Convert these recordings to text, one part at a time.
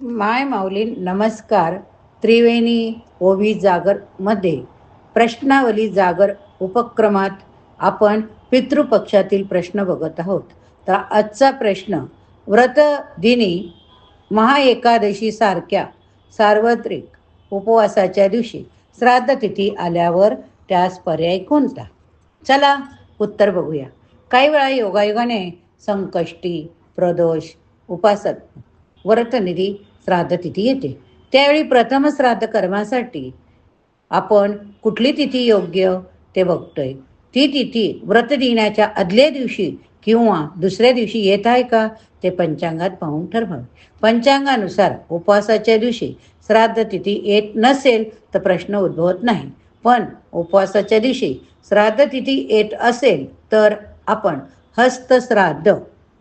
माय माऊली नमस्कार. त्रिवेणी ओवी जागरमध्ये प्रश्नावली जागर उपक्रमात आपण पितृपक्षातील प्रश्न बघत आहोत. तर आजचा प्रश्न व्रतदिनी महाएकादशीसारख्या सार्वत्रिक उपवासाच्या दिवशी श्राद्ध तिथी आल्यावर त्यास पर्याय कोणता? चला उत्तर बघूया. काही वेळा योगायोगाने संकष्टी प्रदोष उपासक व्रतनिधी श्राद्ध तिथी येते. त्यावेळी प्रथम श्राद्ध कर्मासाठी आपण कुठली तिथी योग्य ते बघतोय. ती तिथी व्रत दिनाच्या आदल्या दिवशी किंवा दुसऱ्या दिवशी येत आहे का ते पंचांगात पाहून ठरवावे. पंचांगानुसार उपवासाच्या दिवशी श्राद्ध तिथी येत नसेल तर प्रश्न उद्भवत नाही. पण उपवासाच्या दिवशी श्राद्ध तिथी येत असेल तर आपण हस्तश्राद्ध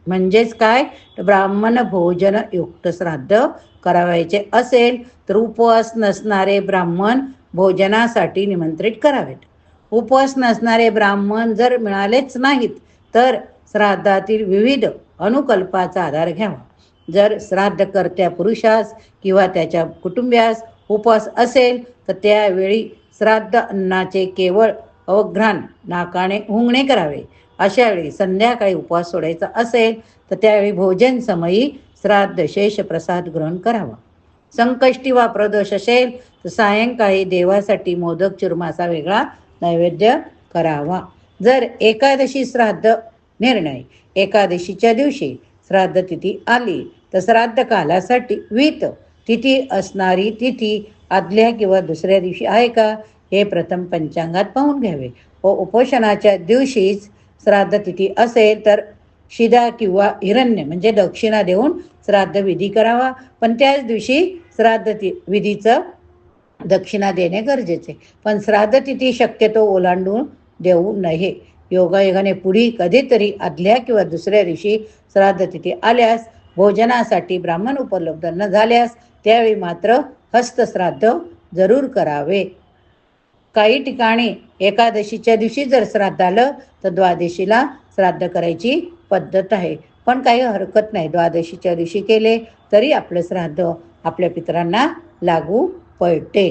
म्हणजेच काय? ब्राह्मण भोजन युक्त श्राद्ध करावायचे असेल तर उपवास नसणारे ब्राह्मण भोजनासाठी निमंत्रित करावेत. उपवास नसणारे ब्राह्मण जर मिळालेच नाहीत तर श्राद्धातील विविध अनुकल्पाचा आधार घ्यावा. जर श्राद्धकर्त्या पुरुषास किंवा त्याच्या कुटुंबियास उपवास असेल तर त्यावेळी श्राद्ध अन्नाचे केवळ अवघ्राण नाकाने हुंगणे करावे. अशा वेळी संध्याकाळी उपवास सोडायचा असेल तर त्यावेळी भोजन समयी श्राद्ध शेष प्रसाद ग्रहण करावा. संकष्टी वा प्रदोष असेल तर सायंकाळी देवासाठी मोदक चुरमासा वेगळा नैवेद्य करावा. जर एकादशी श्राद्ध निर्णय एकादशीच्या दिवशी श्राद्ध तिथी आली तर श्राद्ध कालासाठी वित तिथी असणारी तिथी आदल्या किंवा दुसऱ्या दिवशी आहे का? हे प्रथम पंचांगात पाहून घ्यावे. व उपोषणाच्या दिवशीच श्राद्ध तिथी असेल तर शिदा किंवा हिरण्य म्हणजे दक्षिणा देऊन श्राद्ध विधी करावा. पण त्याच दिवशी श्राद्ध ति विधीचं दक्षिणा देणे गरजेचे. पण श्राद्ध तिथी शक्यतो ओलांडून देऊ नये. योगायोगाने पुढी कधीतरी आदल्या किंवा दुसऱ्या दिवशी श्राद्ध तिथी आल्यास भोजनासाठी ब्राह्मण उपलब्ध न झाल्यास त्यावेळी मात्र हस्तश्राद्ध जरूर करावे. काही ठिकाणी एकादशीच्या दिवशी जर श्राद्ध आलं तर द्वादशीला श्राद्ध करायची पद्धत आहे. पण काही हरकत नाही. द्वादशीच्या दिवशी केले तरी आपलं श्राद्ध आपल्या पितरांना लागू पडते.